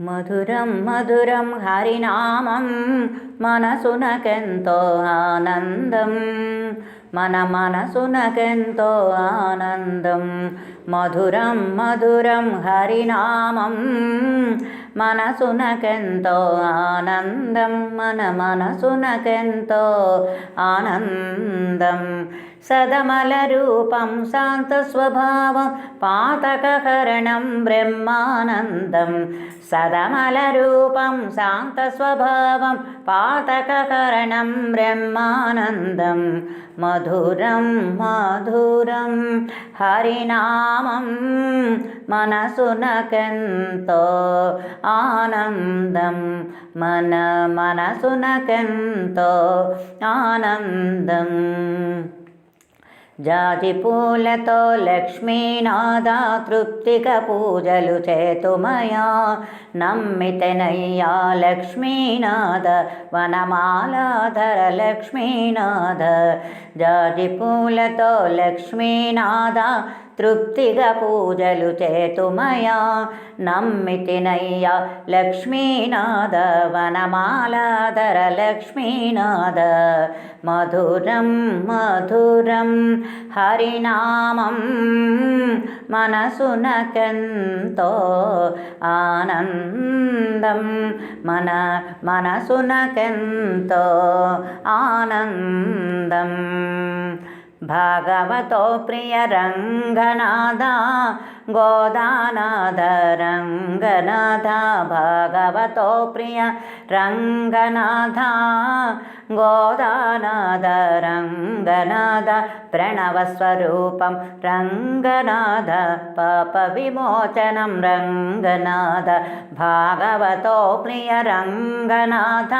మధురం మధురం హరినామం మనసునకెంతో ఆనందం. మన మనసునకెంతో ఆనందం. మధురం మధురం హరినామం మనసునకెంతో ఆనందం. మన మనసునకెంతో ఆనందం. సదమల రూపం శాంత స్వభావం పాతకకరణం బ్రహ్మానందం. సదమల రూపం శాంత స్వభావం పాతకకరణం బ్రహ్మానందం. మధురం మధురం హరినామం మనసునకెంతో ఆనందం. మన మనసునకెంతో ఆనందం. జాజి పూలతో లక్ష్మీనాథ తృప్తిక పూజలు చేతుమయా నమ్మితెనయ్యా లక్ష్మీనాథ వనమాలాధర లక్ష్మీనాథ. జాజి పూలతో లక్ష్మీనాథ తృప్తిగా పూజలు చేతుమయా. నమ్మితినయ్యా లక్ష్మీనాథ వనమాలాధర లక్ష్మీనాథ. మధురం మధురం హరినామం మనసునకెంతో ఆనందం. మన మనసునకెంతో ఆనందం. भगवतो प्रियरङ्गनादा रङ्गनाद गोदानादरङ्गनाथ भागवतो प्रिय रङ्गनाथ गोदानादरङ्गनाद प्रणवस्वरूपं रङ्गनाद पापविमोचनं रङ्गनाद भागवतो प्रियरङ्गनाथ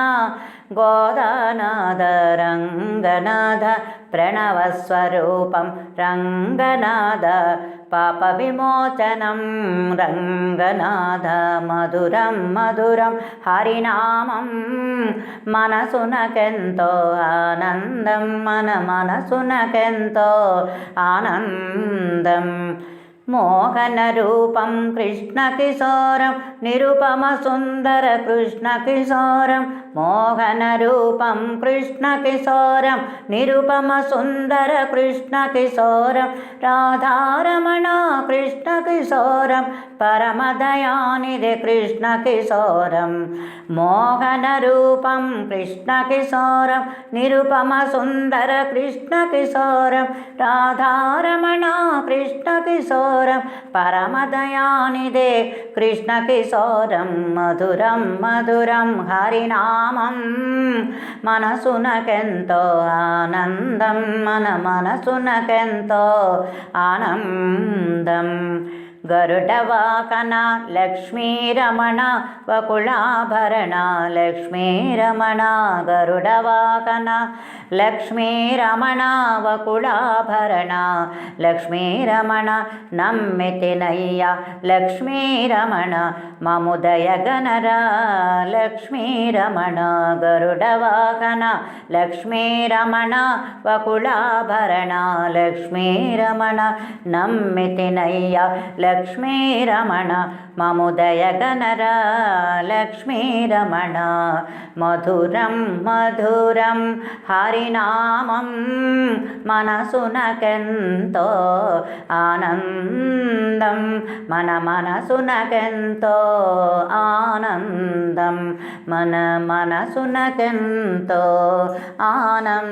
గోదానాథ రంగనాథ ప్రణవస్వరూపం రంగనాథ పాప విమోచనం రంగనాథ మధురం మధురం హరినామం మనసునకెంతో ఆనందం మన మనసునకెంతో ఆనందం मोहनरूपं कृष्णकिशोरं निरुपमसुन्दरकृष्णकिशोरं मोहनरूपं कृष्णकिशोरं निरुपमसुन्दरकृष्णकिशोरं निरुपम कृष्णकिशोरं परमदयानिधि कृष्णकिशोरं मोहनरूपं कृष्णकिशोरं निरुपमसुन्दरकृष्णकिशोरं निरुपम सुन्दर కిశోరం పరమదయానిదే. కృష్ణ కిశోరం మధురం మధురం హరినామం. మనసునకెంతో ఆనందం మన మనసునకెంతో ఆనందం. గరుడవాకన లక్ష్మీరమణ వకుళాభరణ లక్ష్మీరమణ గరుడవాకన లక్ష్మీరమణ వకుళాభరణ లక్ష్మీరమణ నమ్మితినయ్య లక్ష్మీరమణ మముదయ గణరా లక్ష్మీరమణ గరుడవాకన లక్ష్మీరమణ వకుళాభరణ లక్ష్మీరమణ నమ్మితినయ్య లక్ష్మీరమణ మముదయ గణరా లక్ష్మీరమణ మధురం మధురం హరినామం మనసునకెంతో ఆనందం మన మనసునకెంతో ఆనందం మన మనసునకెంతో ఆనందం